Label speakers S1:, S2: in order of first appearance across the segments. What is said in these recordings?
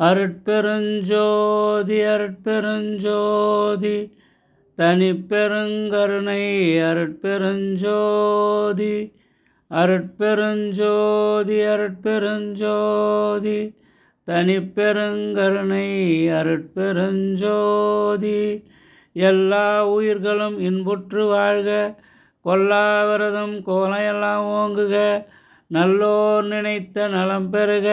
S1: அருட்பெருஞ்சோதி அருட்பெருஞ்சோதி தனிப்பெருங்கருணை அருட்பெருஞ்சோதி அருட்பெருஞ்சோதி அருட்பெருஞ்சோதி தனிப்பெருங்கருணை அருட்பெருஞ்சோதி. எல்லா உயிர்களும் இன்புற்று வாழ்க கொல்லாவிரதம் கோலையெல்லாம் ஓங்குக நல்லோர் நினைத்த நலம் பெறுக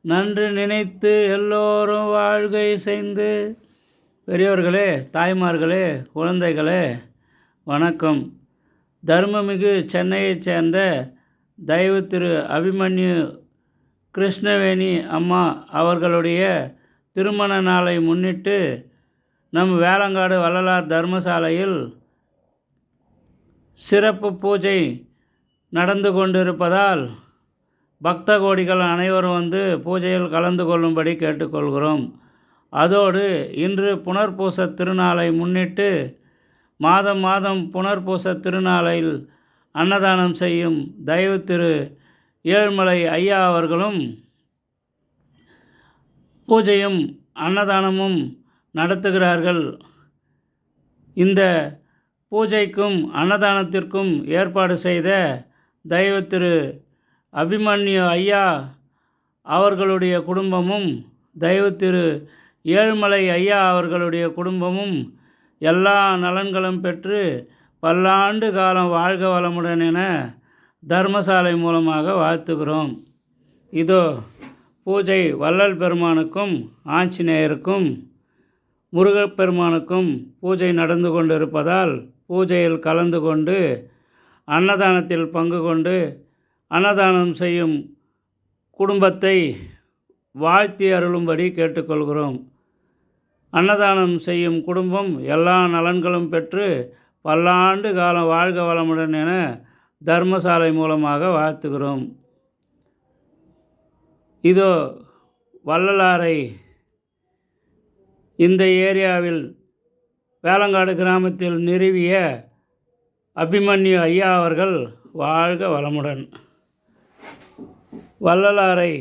S1: நன்று நினைத்து எல்லோரும் வாழ்கை செய்து. பெரியோர்களே தாய்மார்களே குழந்தைகளே வணக்கம். தர்மமிகு சென்னையைச் சேர்ந்த தெய்வ திரு அபிமன்யு கிருஷ்ணவேணி அம்மா அவர்களுடைய திருமண நாளை முன்னிட்டு நம் வேளங்காடு வள்ளலார் தர்மசாலையில் சிறப்பு பூஜை நடந்து கொண்டிருப்பதால் பக்த கோடிகள் அனைவரும் வந்து பூஜையில் கலந்து கொள்ளும்படி கேட்டுக்கொள்கிறோம். அதோடு இன்று புனர்பூச திருநாளை முன்னிட்டு மாதம் மாதம் புனர்பூச திருநாளில் அன்னதானம் செய்யும் தயவு திரு ஏழ்மலை ஐயா அவர்களும் பூஜையும் அன்னதானமும் நடத்துகிறார்கள். இந்த பூஜைக்கும் அன்னதானத்திற்கும் ஏற்பாடு செய்த தெய்வ திரு அபிமன்யு ஐயா அவர்களுடைய குடும்பமும் தெய்வ திரு ஏழுமலை ஐயா அவர்களுடைய குடும்பமும் எல்லா நலன்களும் பெற்று பல்லாண்டு காலம் வாழ்க வளமுடன் என தர்மசாலை மூலமாக வாழ்த்துகிறோம். இதோ பூஜை வள்ளல் பெருமானுக்கும் ஆஞ்சநேயருக்கும் முருகப்பெருமானுக்கும் பூஜை நடந்து கொண்டிருப்பதால் பூஜையில் கலந்து கொண்டு அன்னதானத்தில் பங்கு கொண்டு அன்னதானம் செய்யும் குடும்பத்தை வாழ்த்தி அருளும்படி கேட்டுக்கொள்கிறோம். அன்னதானம் செய்யும் குடும்பம் எல்லா நலன்களும் பெற்று பல்லாண்டு காலம் வாழ்க வளமுடன் என தர்மசாலை மூலமாக வாழ்த்துகிறோம். இதோ வள்ளலாரை இந்த ஏரியாவில் வேளங்காடு கிராமத்தில் நிறுவிய அபிமன்யு ஐயா அவர்கள் வாழ்க வளமுடன். வள்ளலாரை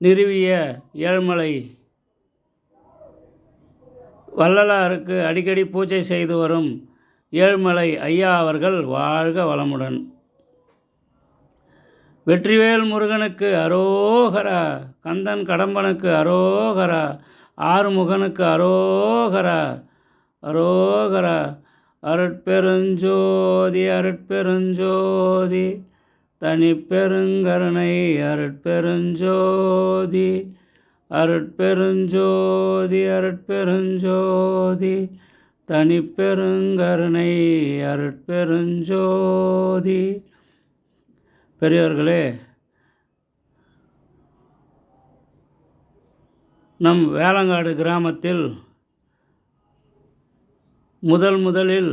S1: நிறுவிய ஏழ்மலை வள்ளலாருக்கு அடிக்கடி பூஜை செய்து வரும் ஏழ்மலை ஐயா அவர்கள் வாழ்க வளமுடன். வெற்றிவேல் முருகனுக்கு அரோகரா கந்தன் கடம்பனுக்கு அரோகரா ஆறுமுகனுக்கு அரோகரா அரோகரா அருட்பெருஞ்சோதி அருட்பெருஞ்சோதி. தனிப்பெருங்கருணை அருட்பெருஞ்சோதி. அருட்பெருஞ்சோதி அருட்பெருஞ்சோதி. தனிப்பெருங்கருணை அருட்பெருஞ்சோதி. பெரியவர்களே நம் வேளங்காடு கிராமத்தில் முதல் முதலில்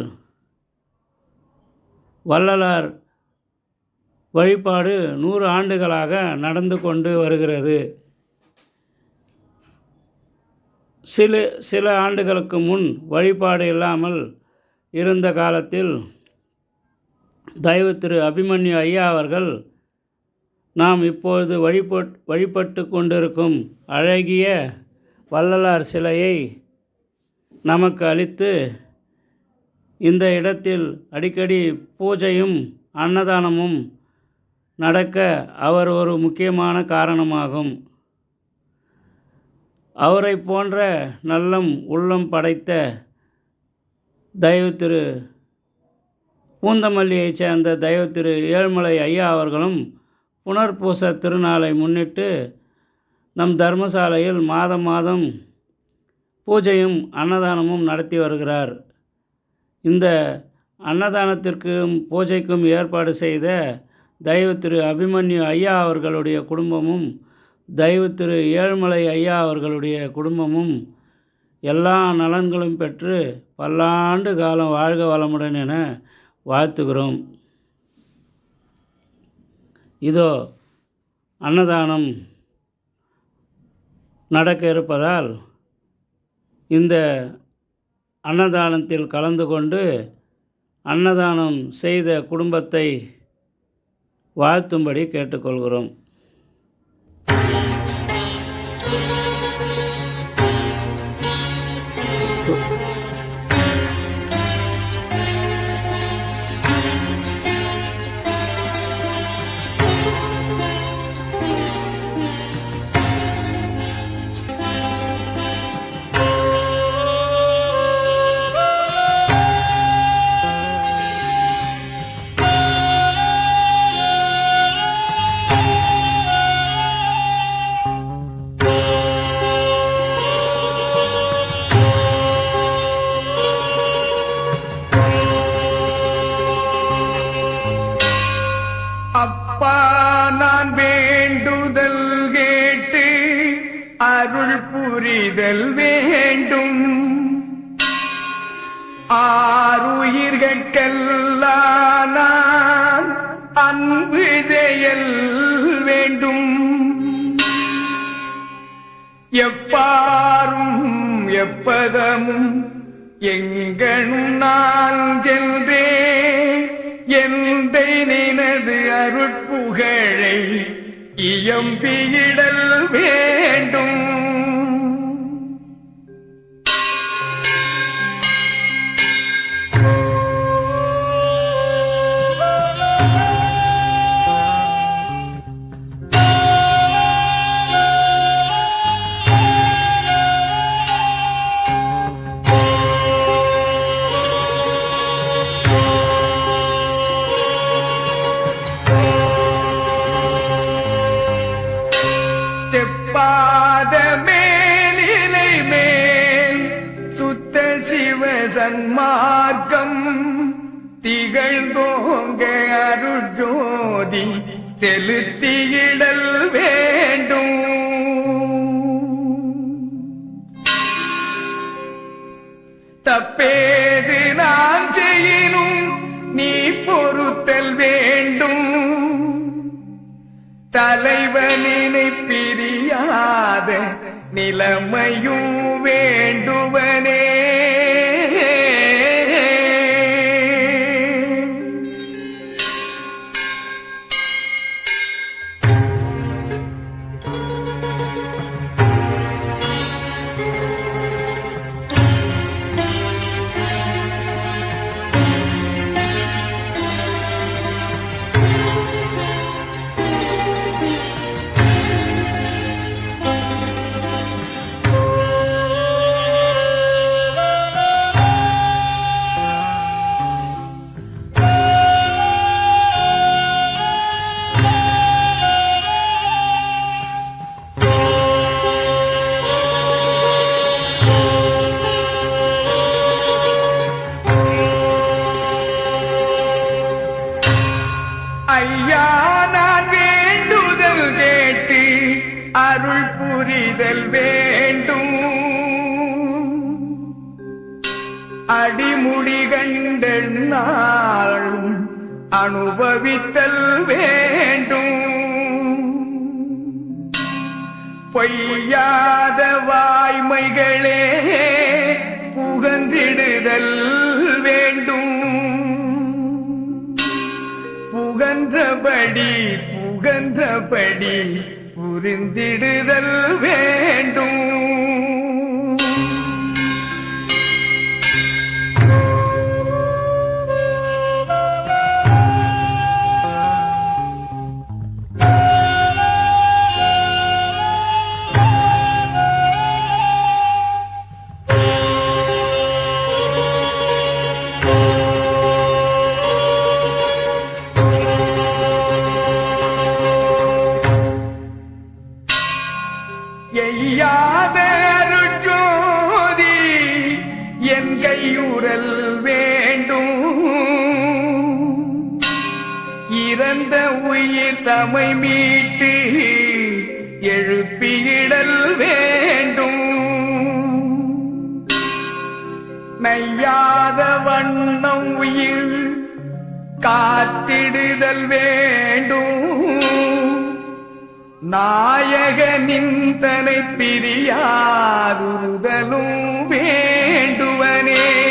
S1: வள்ளலார் வழிபாடு நூறு ஆண்டுகளாக நடந்து கொண்டு வருகிறது. சில சில ஆண்டுகளுக்கு முன் வழிபாடு இல்லாமல் இருந்த காலத்தில் தயவு திரு அபிமன்யு ஐயா அவர்கள் நாம் இப்பொழுது வழிபட் வழிபட்டு கொண்டிருக்கும் அழகிய வள்ளலார் சிலையை நமக்கு அளித்து இந்த இடத்தில் அடிக்கடி பூஜையும் அன்னதானமும் நடக்க அவர் ஒரு முக்கியமான காரணமாகும். அவரை போன்ற நல்லம் உள்ளம் படைத்த தெய்வ திரு பூந்தமல்லியைச் சேர்ந்த தெய்வ திரு ஏழ்மலை ஐயா அவர்களும் புனர்பூச திருநாளை முன்னிட்டு நம் தர்மசாலையில் மாதம் மாதம் பூஜையும் அன்னதானமும் நடத்தி வருகிறார். இந்த அன்னதானத்திற்கும் பூஜைக்கும் ஏற்பாடு செய்த தெய்வ திரு அபிமன்யு ஐயா அவர்களுடைய குடும்பமும் தெய்வ திரு ஏழுமலை ஐயா அவர்களுடைய குடும்பமும் எல்லா நலன்களும் பெற்று பல்லாண்டு காலம் வாழ்க வளமுடன் என வாழ்த்துகிறோம். இதோ அன்னதானம் நடக்க இருப்பதால் இந்த அன்னதானத்தில் கலந்து கொண்டு அன்னதானம் செய்த குடும்பத்தை வாழ்த்தும்படி கேட்டுக்கொள்கிறோம்.
S2: செய்தேயல் வேண்டும். எப்பாரும் எப்பதமும் எங்கனும் நான் சென்றே எந்த நினது அருட்புகழை இயம்பியிடல் வேண்டும். தெப்பாத மேலிலை மேல் சுத்த சிவ சன்மார்க்கம் திகழ்ந்தோங்க அருட்ஜோதி செலுத்தியிடல் வேண்டும். தப்பேது நான் செய்யினும் தலைவனினை பிரியாத நிலைமையும் வேண்டுவனே. thank you கண்ட நாளும் அனுபவித்தல் வேண்டும். பொய்யாத வாய்மைகளே புகன்றிடுதல் வேண்டும். புகன்றபடி புகன்றபடி புரிந்திடுதல் வேண்டும் வேண்டும். மீட்டு எழுப்பியிடல் வேண்டும். நையாத வண்ணம் உயிர் காத்திடுதல் வேண்டும். நாயக நிந்தனை பிரியாதுதலும் வேண்டுவனே.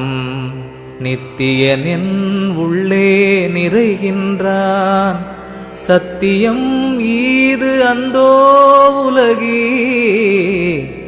S3: நித்தியனின் உள்ளே நிறைகின்றான். சத்தியம் ஈது அந்தோ உலகே.